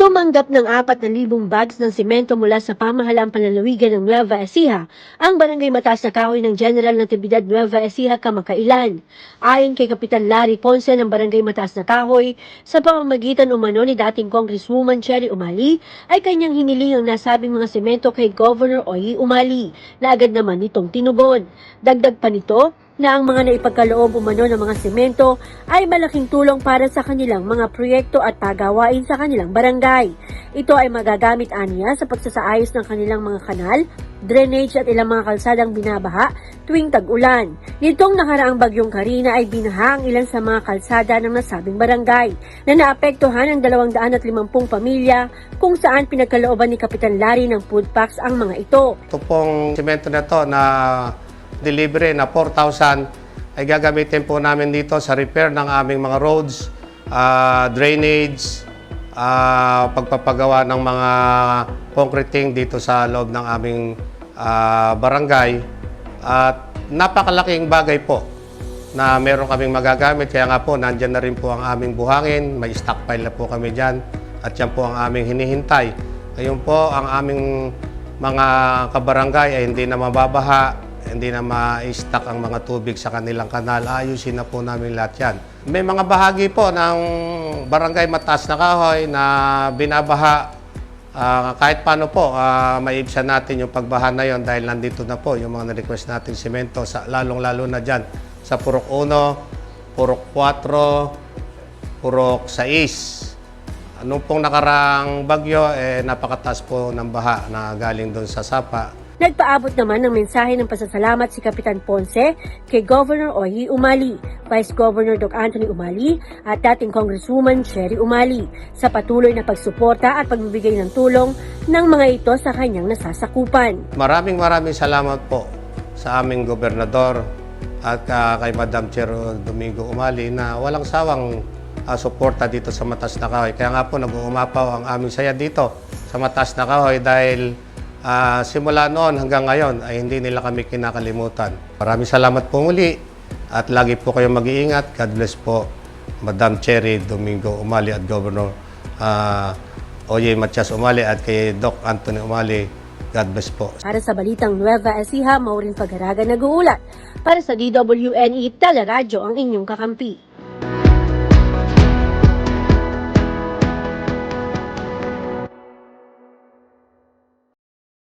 Tumanggap ng 4,000 bags ng simento mula sa pamahalaang panlalawigan ng Nueva Ecija ang barangay Mataas na Kahoy ng General Natividad Nueva Ecija kamakailan. Ayon kay Kapitan Larry Ponce ng barangay Mataas na Kahoy, sa pamamagitan umano ni dating Congresswoman Cherry Umali ay kanyang hiniling ang nasabing mga simento kay Governor Oyi Umali na agad naman nitong tinugon. Dagdag pa nito, na ang mga naipagkaloob umano ng mga semento ay malaking tulong para sa kanilang mga proyekto at pagawain sa kanilang barangay. Ito ay magagamit aniya sa pagsasaayos ng kanilang mga kanal, drainage at ilang mga kalsadang binabaha tuwing tag-ulan. Nitong nakaraang bagyong Karina ay binaha ang ilan sa mga kalsada ng nasabing barangay na naapektuhan ng 250 pamilya kung saan pinagkalooban ni Kapitan Larry ng food packs ang mga ito. Ito pong simento na to na delivery na 4,000 ay gagamitin po namin dito sa repair ng aming mga roads, ah, drainage, ah, pagpapagawa ng mga concreting dito sa loob ng aming ah, barangay. At napakalaking bagay po na meron kaming magagamit. Kaya nga po, nandyan na rin po ang aming buhangin. May stockpile na po kami dyan. At yan po ang aming hinihintay. Ngayon po, ang aming mga kabarangay ay hindi na mababaha, hindi na ma-stack ang mga tubig sa kanilang kanal. Ayusin na po namin lahat yan. May mga bahagi po ng barangay Mataas na Kahoy na binabaha Ah, kahit paano po, uh, maibsan natin yung pagbaha na yon dahil nandito na po yung mga na-request natin semento, sa, lalong-lalo na dyan sa Purok 1, Purok 4, Purok 6. Anong pong nakarang bagyo, eh, napakataas po ng baha na galing doon sa Sapa. Nagpaabot naman ng mensahe ng pasasalamat si Kapitan Ponce kay Governor Oyi Umali, Vice Governor Doc Anthony Umali at dating Congresswoman Sherry Umali sa patuloy na pagsuporta at pagbibigay ng tulong ng mga ito sa kanyang nasasakupan. Maraming maraming salamat po sa aming gobernador at ah, kay Madam Chair Domingo Umali na walang sawang ah, suporta dito sa Matas na Kahoy. Kaya nga po nag-uumapaw ang aming saya dito sa Matas na Kahoy dahil ah, simula noon hanggang ngayon ay hindi nila kami kinakalimutan. Maraming salamat po muli at lagi po kayong mag-iingat. God bless po Madam Cherry Domingo Umali at Governor ah, Oye Matias Umali at kay Doc Anthony Umali. God bless po. Para sa Balitang Nueva Ecija, Maureen Pagaraga nag-uulat. Para sa DWNE Teleradyo ang inyong kakampi.